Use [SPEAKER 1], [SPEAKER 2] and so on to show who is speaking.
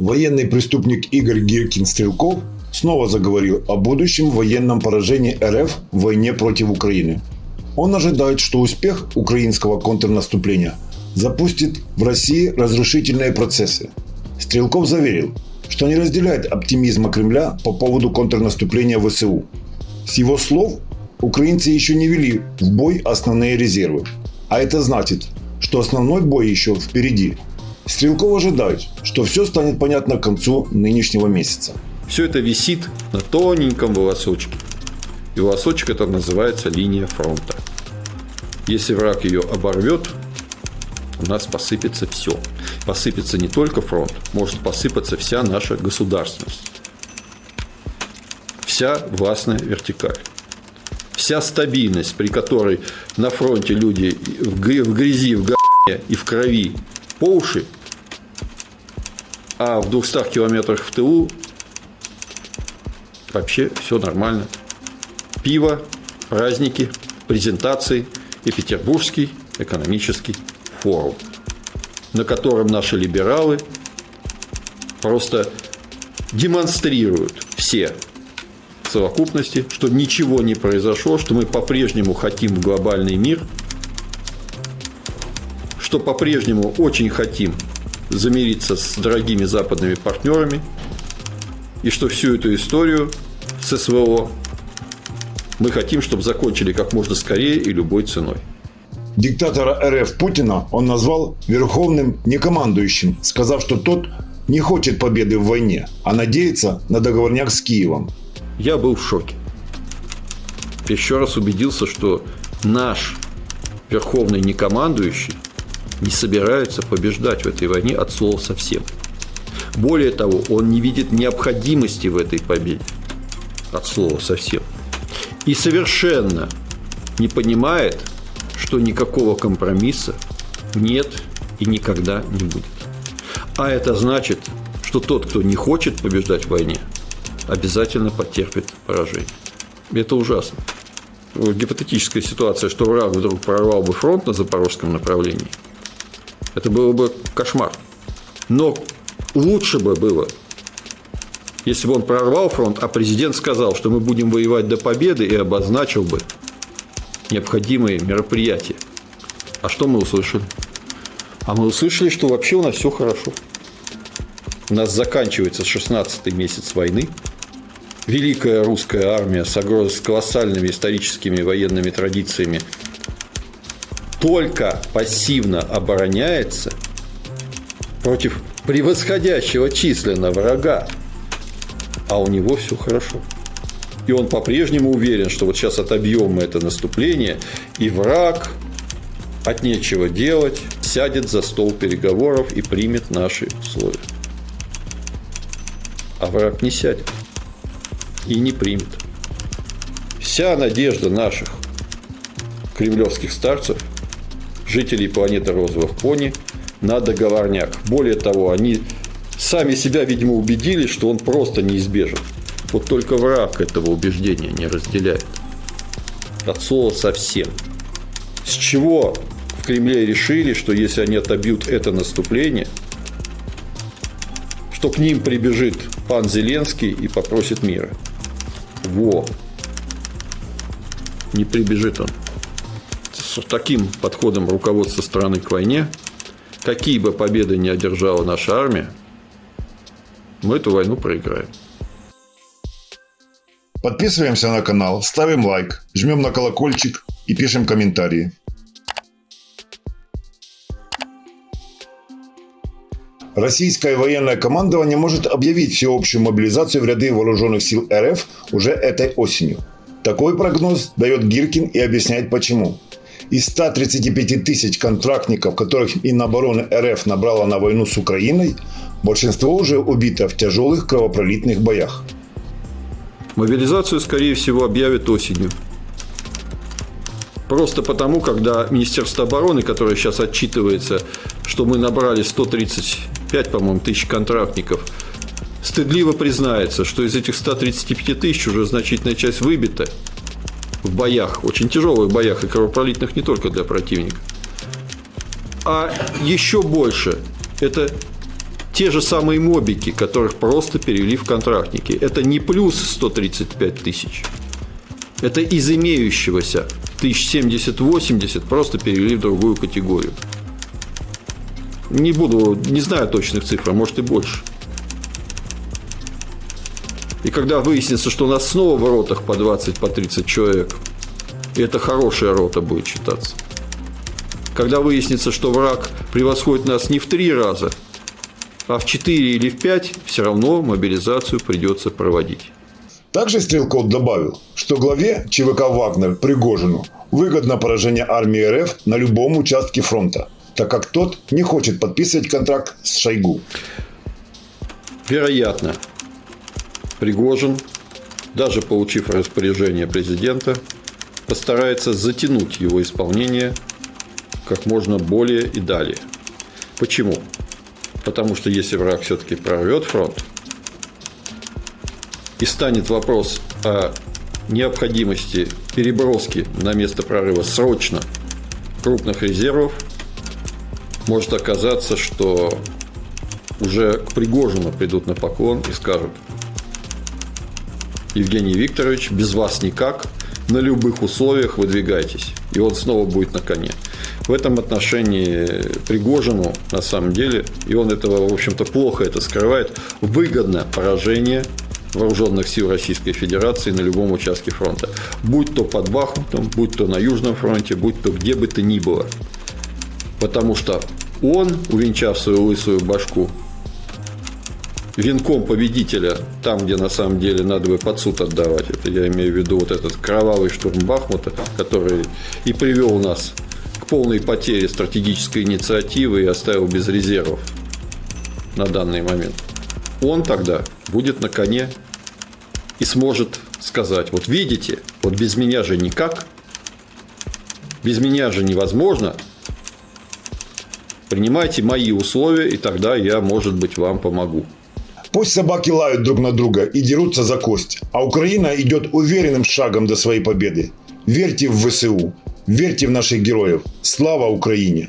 [SPEAKER 1] Военный преступник Игорь Гиркин-Стрелков снова заговорил о будущем военном поражении РФ в войне против Украины. Он ожидает, что успех украинского контрнаступления запустит в России разрушительные процессы. Стрелков заверил, что не разделяет оптимизма Кремля по поводу контрнаступления ВСУ. С его слов, украинцы еще не вели в бой основные резервы. А это значит, что основной бой еще впереди – Стрелков ожидает, что все станет понятно к концу нынешнего месяца.
[SPEAKER 2] Все это висит на тоненьком волосочке. И волосочек это называется линия фронта. Если враг ее оборвет, у нас посыпется все. Посыпется не только фронт, может посыпаться вся наша государственность. Вся властная вертикаль. Вся стабильность, при которой на фронте люди в грязи, в г***е и в крови по уши, а в 200 километрах в ТУ вообще все нормально. Пиво, праздники, презентации и Петербургский экономический форум, на котором наши либералы просто демонстрируют все в совокупности, что ничего не произошло, что мы по-прежнему хотим в глобальный мир – что по-прежнему очень хотим замириться с дорогими западными партнерами, и что всю эту историю с СВО мы хотим, чтобы закончили как можно скорее и любой ценой.
[SPEAKER 1] Диктатора РФ Путина он назвал верховным некомандующим, сказав, что тот не хочет победы в войне, а надеется на договорняк с Киевом.
[SPEAKER 2] Я был в шоке. Еще раз убедился, что наш верховный некомандующий – не собирается побеждать в этой войне от слова совсем. Более того, он не видит необходимости в этой победе от слова совсем. И совершенно не понимает, что никакого компромисса нет и никогда не будет. А это значит, что тот, кто не хочет побеждать в войне, обязательно потерпит поражение. Это ужасно. Гипотетическая ситуация, что враг вдруг прорвал бы фронт на запорожском направлении – это было бы кошмар. Но лучше бы было, если бы он прорвал фронт, а президент сказал, что мы будем воевать до победы и обозначил бы необходимые мероприятия. А что мы услышали? А мы услышали, что вообще у нас все хорошо. У нас заканчивается 16-й месяц войны. Великая русская армия с колоссальными историческими военными традициями только пассивно обороняется против превосходящего численно врага, а у него все хорошо. И он по-прежнему уверен, что вот сейчас отобьем мы это наступление, и враг от нечего делать сядет за стол переговоров и примет наши условия. А враг не сядет и не примет. Вся надежда наших кремлевских старцев жителей планеты розовых пони на договорняк. Более того, они сами себя, видимо, убедили, что он просто неизбежен. Вот только враг этого убеждения не разделяет. От слова совсем. С чего в Кремле решили, что если они отобьют это наступление, что к ним прибежит пан Зеленский и попросит мира. Во! Не прибежит он с таким подходом руководства страны к войне, какие бы победы ни одержала наша армия, мы эту войну проиграем.
[SPEAKER 1] Подписываемся на канал, ставим лайк, жмем на колокольчик и пишем комментарии. Российское военное командование может объявить всеобщую мобилизацию в ряды вооруженных сил РФ уже этой осенью. Такой прогноз дает Гиркин и объясняет почему. Из 135 тысяч контрактников, которых Минобороны РФ набрала на войну с Украиной, большинство уже убито в тяжелых кровопролитных боях.
[SPEAKER 2] Мобилизацию, скорее всего, объявят осенью. Просто потому, когда Министерство обороны, которое сейчас отчитывается, что мы набрали 135, по-моему, тысяч контрактников, стыдливо признается, что из этих 135 тысяч уже значительная часть выбита – в боях, очень тяжелых боях и кровопролитных не только для противника. А еще больше – это те же самые мобики, которых просто перевели в контрактники. Это не плюс 135 тысяч. Это из имеющегося 1070-80 просто перевели в другую категорию. Не буду, не знаю точных цифр, а может и больше. И когда выяснится, что у нас снова в ротах по 20, по 30 человек, и это хорошая рота будет считаться. Когда выяснится, что враг превосходит нас не в три раза, а в 4 или в 5, все равно мобилизацию придется проводить.
[SPEAKER 1] Также Стрелков добавил, что главе ЧВК «Вагнер» Пригожину выгодно поражение армии РФ на любом участке фронта, так как тот не хочет подписывать контракт с Шойгу.
[SPEAKER 2] Вероятно, Пригожин, даже получив распоряжение президента, постарается затянуть его исполнение как можно более и далее. Почему? Потому что если враг все-таки прорвет фронт, и станет вопрос о необходимости переброски на место прорыва срочно крупных резервов, может оказаться, что уже к Пригожину придут на поклон и скажут, Евгений Викторович, без вас никак, на любых условиях выдвигайтесь. И он снова будет на коне. В этом отношении Пригожину, на самом деле, и он этого, в общем-то, плохо это скрывает, выгодно поражение вооруженных сил Российской Федерации на любом участке фронта. Будь то под Бахмутом, будь то на Южном фронте, будь то где бы то ни было. Потому что он, увенчав свою лысую башку, венком победителя, там, где на самом деле надо бы под суд отдавать, это я имею в виду вот этот кровавый штурм Бахмута, который и привел нас к полной потере стратегической инициативы и оставил без резервов на данный момент. Он тогда будет на коне и сможет сказать, вот видите, вот без меня же никак, без меня же невозможно, принимайте мои условия, и тогда я, может быть, вам помогу.
[SPEAKER 1] Пусть собаки лают друг на друга и дерутся за кость, а Украина идет уверенным шагом до своей победы. Верьте в ВСУ, верьте в наших героев. Слава Украине!